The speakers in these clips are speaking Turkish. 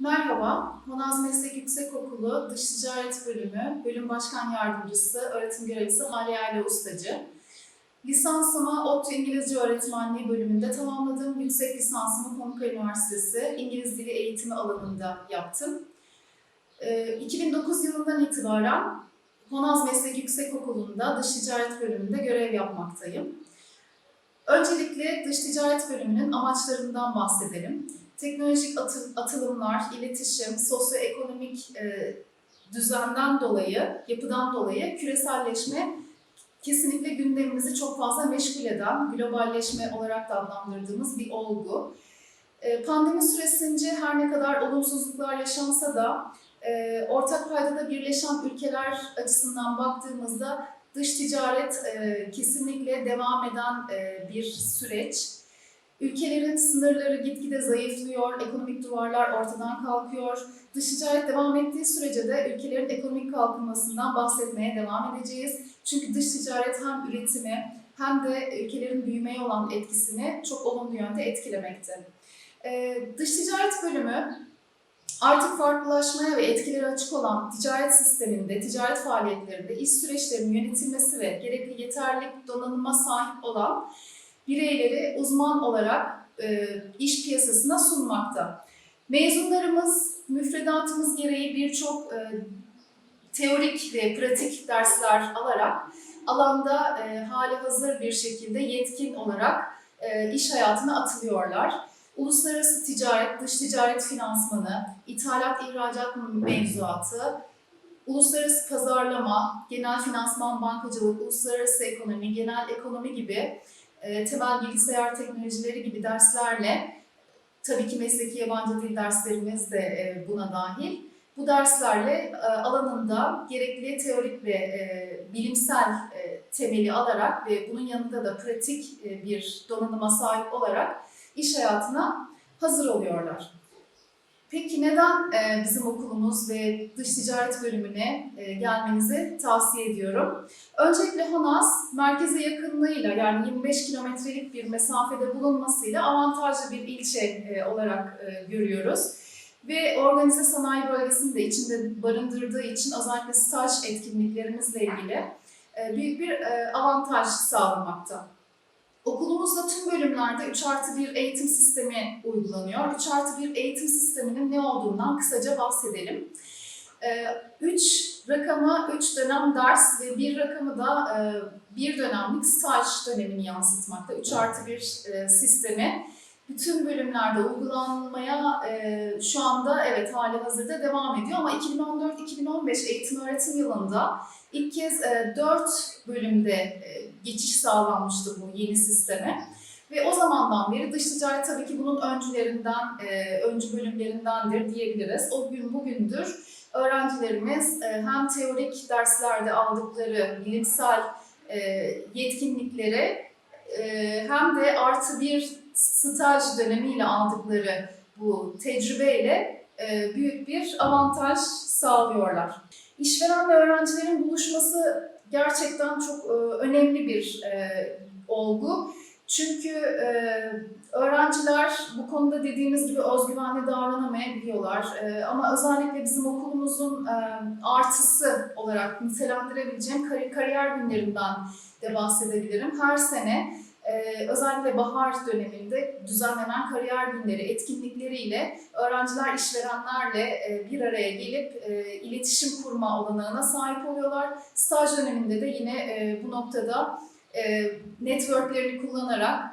Merhaba, Honaz Meslek Yüksekokulu Dış Ticaret Bölümü Bölüm Başkan Yardımcısı, Öğretim Görevlisi Aliye Aile Ustacı. Lisansımı ODTÜ İngilizce Öğretmenliği bölümünde tamamladım. Yüksek lisansımı Pamukkale Üniversitesi İngiliz Dili Eğitimi alanında yaptım. Ee, 2009 yılından itibaren Honaz Meslek Yüksekokulu'nda Dış Ticaret Bölümünde görev yapmaktayım. Öncelikle Dış Ticaret Bölümünün amaçlarından bahsedelim teknolojik atı- atılımlar, iletişim, sosyoekonomik e, düzenden dolayı, yapıdan dolayı küreselleşme kesinlikle gündemimizi çok fazla meşgul eden, globalleşme olarak da adlandırdığımız bir olgu. E, pandemi süresince her ne kadar olumsuzluklar yaşansa da e, ortak paydada birleşen ülkeler açısından baktığımızda dış ticaret e, kesinlikle devam eden e, bir süreç. Ülkelerin sınırları gitgide zayıflıyor, ekonomik duvarlar ortadan kalkıyor. Dış ticaret devam ettiği sürece de ülkelerin ekonomik kalkınmasından bahsetmeye devam edeceğiz. Çünkü dış ticaret hem üretimi hem de ülkelerin büyümeye olan etkisini çok olumlu yönde etkilemekte. Ee, dış ticaret bölümü artık farklılaşmaya ve etkileri açık olan ticaret sisteminde, ticaret faaliyetlerinde iş süreçlerinin yönetilmesi ve gerekli yeterli donanıma sahip olan bireyleri uzman olarak e, iş piyasasına sunmakta. Mezunlarımız müfredatımız gereği birçok e, teorik ve pratik dersler alarak alanda e, hali hazır bir şekilde yetkin olarak e, iş hayatına atılıyorlar. Uluslararası ticaret, dış ticaret finansmanı, ithalat ihracat mevzuatı, uluslararası pazarlama, genel finansman bankacılık, uluslararası ekonomi, genel ekonomi gibi e, temel bilgisayar teknolojileri gibi derslerle, tabii ki mesleki yabancı dil derslerimiz de e, buna dahil, bu derslerle e, alanında gerekli teorik ve e, bilimsel temeli alarak ve bunun yanında da pratik bir donanıma sahip olarak iş hayatına hazır oluyorlar. Peki neden e, bizim okulumuz ve dış ticaret bölümüne e, gelmenizi tavsiye ediyorum? Öncelikle Honaz merkeze yakınlığıyla yani 25 kilometrelik bir mesafede bulunmasıyla avantajlı bir ilçe e, olarak görüyoruz. Ve organize sanayi bölgesini de içinde barındırdığı için özellikle staj etkinliklerimizle ilgili büyük bir avantaj sağlamakta. Tüm bölümlerde 3 artı 1 eğitim sistemi uygulanıyor. 3 artı 1 eğitim sisteminin ne olduğundan kısaca bahsedelim. 3 rakamı 3 dönem ders ve bir rakamı da e, bir dönemlik staj dönemini yansıtmakta. 3 artı 1 e, sistemi bütün bölümlerde uygulanmaya e, şu anda evet hali hazırda devam ediyor ama 2014-2015 eğitim öğretim yılında ilk kez e, 4 bölümde e, geçiş sağlanmıştı bu yeni sisteme. Ve o zamandan beri dış ticaret tabii ki bunun öncülerinden, e, öncü bölümlerindendir diyebiliriz. O gün bugündür öğrencilerimiz e, hem teorik derslerde aldıkları bilimsel e, yetkinlikleri e, hem de artı bir staj dönemiyle aldıkları bu tecrübeyle büyük bir avantaj sağlıyorlar. İşveren ve öğrencilerin buluşması gerçekten çok e, önemli bir e, olgu. Çünkü e, öğrenciler bu konuda dediğimiz gibi özgüvenli davranamayabiliyorlar. E, ama özellikle bizim okulumuzun e, artısı olarak nitelendirebileceğim kari- kariyer günlerinden de bahsedebilirim. Her sene e, özellikle bahar döneminde düzenlenen kariyer günleri etkinlikleriyle öğrenciler işverenlerle e, bir araya gelip e, iletişim kurma olanağına sahip oluyorlar. Staj döneminde de yine e, bu noktada networklerini kullanarak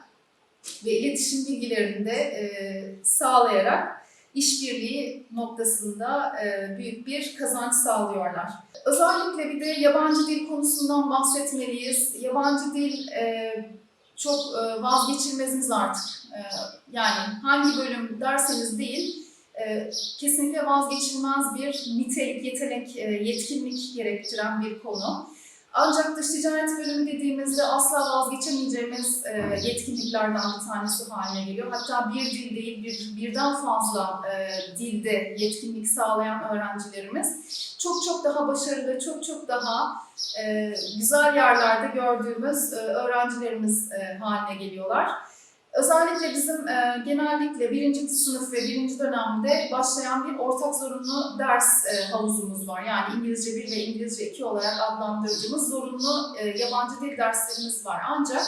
ve iletişim bilgilerini de sağlayarak işbirliği noktasında büyük bir kazanç sağlıyorlar. Özellikle bir de yabancı dil konusundan bahsetmeliyiz. Yabancı dil çok e, vazgeçilmezimiz artık. E, yani hangi bölüm derseniz değil, e, kesinlikle vazgeçilmez bir nitelik, yetenek, yetkinlik gerektiren bir konu. Ancak dış ticaret bölümü dediğimizde asla vazgeçemeyeceğimiz e, yetkinliklerden bir tanesi haline geliyor. Hatta bir dil değil, bir, birden fazla e, dilde yetkinlik sağlayan öğrencilerimiz çok çok daha başarılı, çok çok daha e, güzel yerlerde gördüğümüz e, öğrencilerimiz e, haline geliyorlar. Özellikle bizim e, genellikle birinci sınıf ve birinci dönemde başlayan bir ortak zorunlu ders e, havuzumuz var. Yani İngilizce 1 ve İngilizce 2 olarak adlandırdığımız zorunlu e, yabancı dil derslerimiz var. Ancak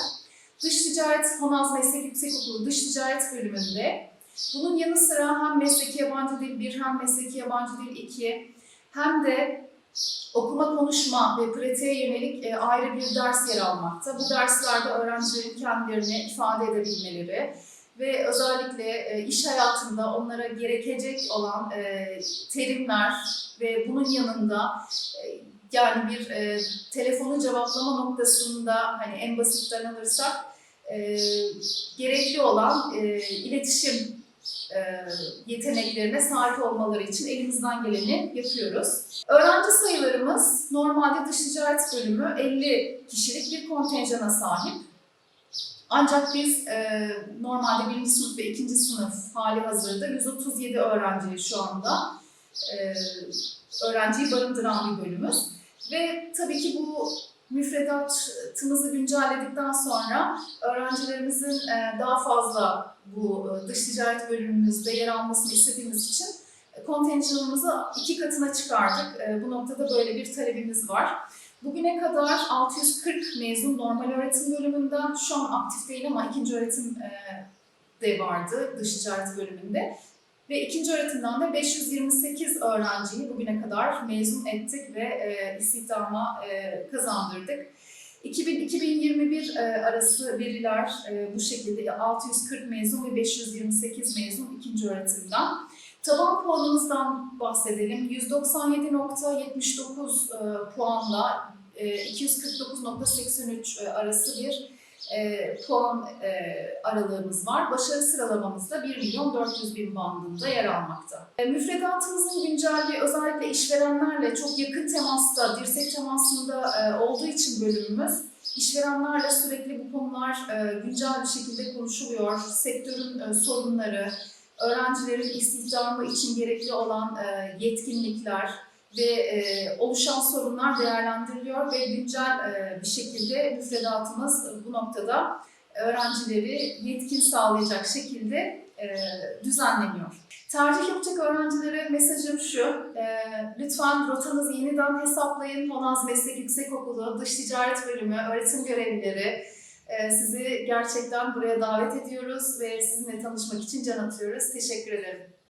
Dış Ticaret Honaz Meslek Yüksekokulu Dış Ticaret bölümünde bunun yanı sıra hem mesleki yabancı dil 1 hem mesleki yabancı dil 2 hem de okuma, konuşma ve pratiğe yönelik e, ayrı bir ders yer almakta. Bu derslerde öğrencilerin kendilerini ifade edebilmeleri ve özellikle e, iş hayatında onlara gerekecek olan e, terimler ve bunun yanında yani bir e, telefonu cevaplama noktasında hani en basitten alırsak e, gerekli olan iletişim e, yeteneklerine sahip olmaları için elimizden geleni yapıyoruz. Öğrenci sayılarımız normalde dış ticaret bölümü 50 kişilik bir kontenjana sahip. Ancak biz e, normalde birinci sınıf ve ikinci sınıf hali hazırda 137 öğrenciyi şu anda e, öğrenciyi barındıran bir bölümümüz. Ve tabii ki bu müfredatımızı güncelledikten sonra öğrencilerimizin e, daha fazla bu e, dış ticaret bölümümüzde yer almasını istediğimiz için e, kontenjanımızı iki katına çıkardık. E, Bu noktada böyle bir talebimiz var. Bugüne kadar 640 mezun normal öğretim bölümünden, şu an aktif değil ama ikinci öğretim e, de vardı dış ticaret bölümünde. Ve ikinci öğretimden de 528 öğrenciyi bugüne kadar mezun ettik ve e, istihdama e, kazandırdık. 2000-2021 e, arası veriler e, bu şekilde 640 mezun ve 528 mezun ikinci öğretimden. Taban puanımızdan bahsedelim. 197.79 e, puanla e, 249.83 e, arası bir e, puan e, aralığımız var. Başarı sıralamamızda 1 milyon 400 bin bandında yer almakta. E, müfredatımızın güncelliği özellikle işverenlerle çok yakın temasta, dirsek temasında e, olduğu için bölümümüz işverenlerle sürekli bu konular e, güncel bir şekilde konuşuluyor. Sektörün e, sorunları, öğrencilerin istihdamı için gerekli olan e, yetkinlikler ve e, oluşan sorunlar değerlendiriliyor ve güncel e, bir şekilde müfredatımız bu noktada öğrencileri yetkin sağlayacak şekilde e, düzenleniyor. Tercih yapacak öğrencilere mesajım şu, e, lütfen rotanızı yeniden hesaplayın. Honaz Meslek Yüksekokulu, Dış Ticaret Bölümü, öğretim görevlileri, e, sizi gerçekten buraya davet ediyoruz ve sizinle tanışmak için can atıyoruz. Teşekkür ederim.